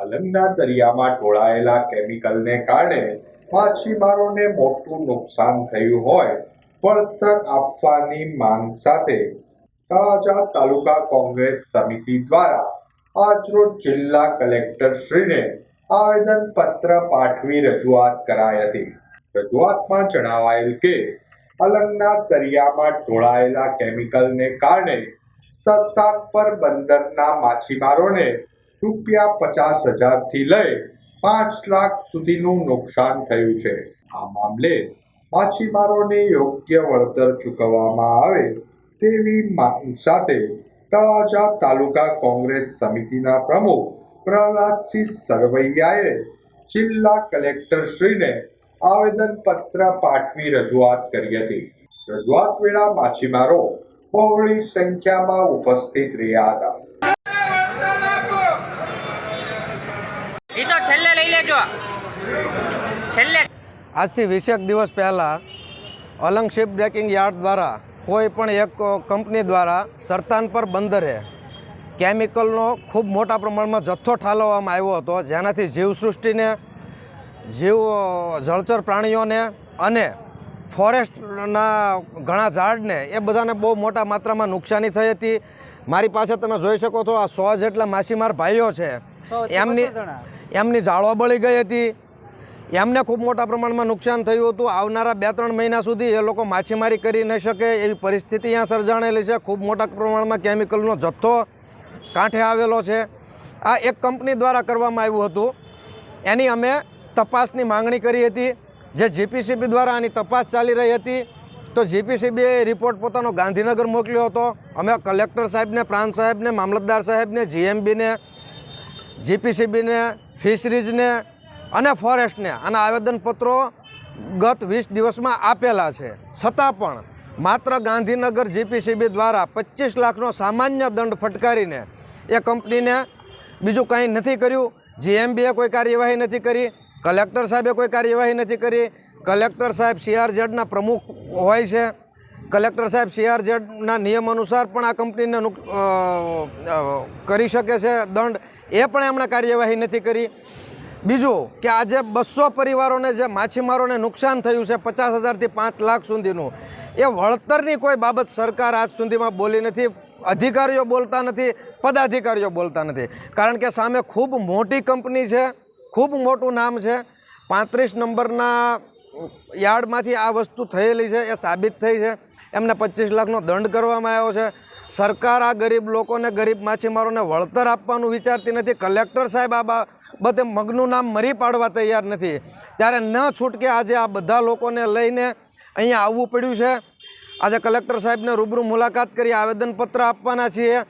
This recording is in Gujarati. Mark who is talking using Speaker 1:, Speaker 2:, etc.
Speaker 1: અલંગના દરિયામાં ઢોળાયેલા કેમિકલને કારણે માછીમારોને મોટું નુકસાન થયું હોય, વળતર આપવાની માંગ સાથે તળાજા તાલુકા કોંગ્રેસ સમિતિ દ્વારા આજરોજ જિલ્લા કલેક્ટર શ્રીને આવેદનપત્ર પાઠવી રજૂઆત કરાઈ હતી. રજૂઆતમાં જણાવાયેલ કે, અલંગના દરિયામાં ઢોળાયેલા કેમિકલને કારણે સત્તાપર બંદરના માછીમારોને રૂપિયા પચાસ હજારથી લઈ પાંચ લાખ સુધીનું નુકસાન થયું છે. આ મામલે માછીમારોને યોગ્ય વળતર ચૂકવવામાં આવે તેવી માંગ સાથે તળાજા તાલુકા કોંગ્રેસ સમિતિના પ્રમુખ પ્રહલાદસિંહ સરવૈયાએ જિલ્લા કલેક્ટર શ્રીને આવેદનપત્ર પાઠવી રજૂઆત કરી હતી. રજૂઆત વેળા માછીમારો બહોળી સંખ્યામાં ઉપસ્થિત રહ્યા હતા
Speaker 2: એ તો છેલ્લે લઈ લેજો છેલ્લે.
Speaker 3: આજથી વીસેક દિવસ પહેલાં અલંગ શિપ બ્રેકિંગ યાર્ડ દ્વારા કોઈ પણ એક કંપની દ્વારા સરતાનપર બંદરે કેમિકલનો ખૂબ મોટા પ્રમાણમાં જથ્થો ઠાલવવામાં આવ્યો હતો. જેનાથી જીવસૃષ્ટિને, જીવ, જળચર પ્રાણીઓને અને ફોરેસ્ટના ઘણા ઝાડને એ બધાને બહુ મોટા માત્રામાં નુકસાની થઈ હતી. મારી પાસે તમે જોઈ શકો છો આ સો જેટલા માછીમાર ભાઈઓ છે. એમની એમની જાળવા બળી ગઈ હતી. એમને ખૂબ મોટા પ્રમાણમાં નુકસાન થયું હતું. આવનારા બે ત્રણ મહિના સુધી એ લોકો માછીમારી કરી ન શકે એવી પરિસ્થિતિ અહીંયા સર્જાણેલી છે. ખૂબ મોટા પ્રમાણમાં કેમિકલનો જથ્થો કાંઠે આવેલો છે. આ એક કંપની દ્વારા કરવામાં આવ્યું હતું. એની અમે તપાસની માંગણી કરી હતી. જે જીપીસીબી દ્વારા આની તપાસ ચાલી રહી હતી. તો જીપીસીબીએ રિપોર્ટ પોતાનો ગાંધીનગર મોકલ્યો હતો. અમે કલેક્ટર સાહેબને, પ્રાંત સાહેબને, મામલતદાર સાહેબને, જીએમબીને, જીપીસીબીને, ફિશરીઝને અને ફોરેસ્ટને આના આવેદનપત્રો ગત વીસ દિવસમાં આપેલા છે. છતાં પણ માત્ર ગાંધીનગર જીપીસીબી દ્વારા પચીસ લાખનો સામાન્ય દંડ ફટકારીને એ કંપનીને બીજું કંઈ નથી કર્યું. જીએમબીએ કોઈ કાર્યવાહી નથી કરી. કલેક્ટર સાહેબે કોઈ કાર્યવાહી નથી કરી. કલેક્ટર સાહેબ સીઆરઝેડના પ્રમુખ હોય છે. કલેક્ટર સાહેબ સીઆરઝેડના નિયમ અનુસાર પણ આ કંપનીને કરી શકે છે દંડ. એ પણ એમણે કાર્યવાહી નથી કરી. બીજું કે આજે બસો પરિવારોને જે માછીમારોને નુકસાન થયું છે પચાસ હજારથી પાંચ લાખ સુધીનું, એ વળતરની કોઈ બાબત સરકાર આજ સુધીમાં બોલી નથી. અધિકારીઓ બોલતા નથી, પદાધિકારીઓ બોલતા નથી. કારણ કે સામે ખૂબ મોટી કંપની છે, ખૂબ મોટું નામ છે. પાંત્રીસ નંબરના યાર્ડમાંથી આ વસ્તુ થયેલી છે, એ સાબિત થઈ છે. એમને પચીસ લાખનો દંડ કરવામાં આવ્યો છે. સરકાર આ ગરીબ લોકોને, ગરીબ માછીમારોને વળતર આપવાનું વિચારતી નથી. કલેક્ટર સાહેબ આ બાબતે મગનું નામ મરી પાડવા તૈયાર નથી. ત્યારે ન છૂટકે આજે આ બધા લોકોને લઈને અહીંયા આવવું પડ્યું છે. આજે કલેક્ટર સાહેબને રૂબરૂ મુલાકાત કરી, આવેદનપત્ર આપવાના છીએ.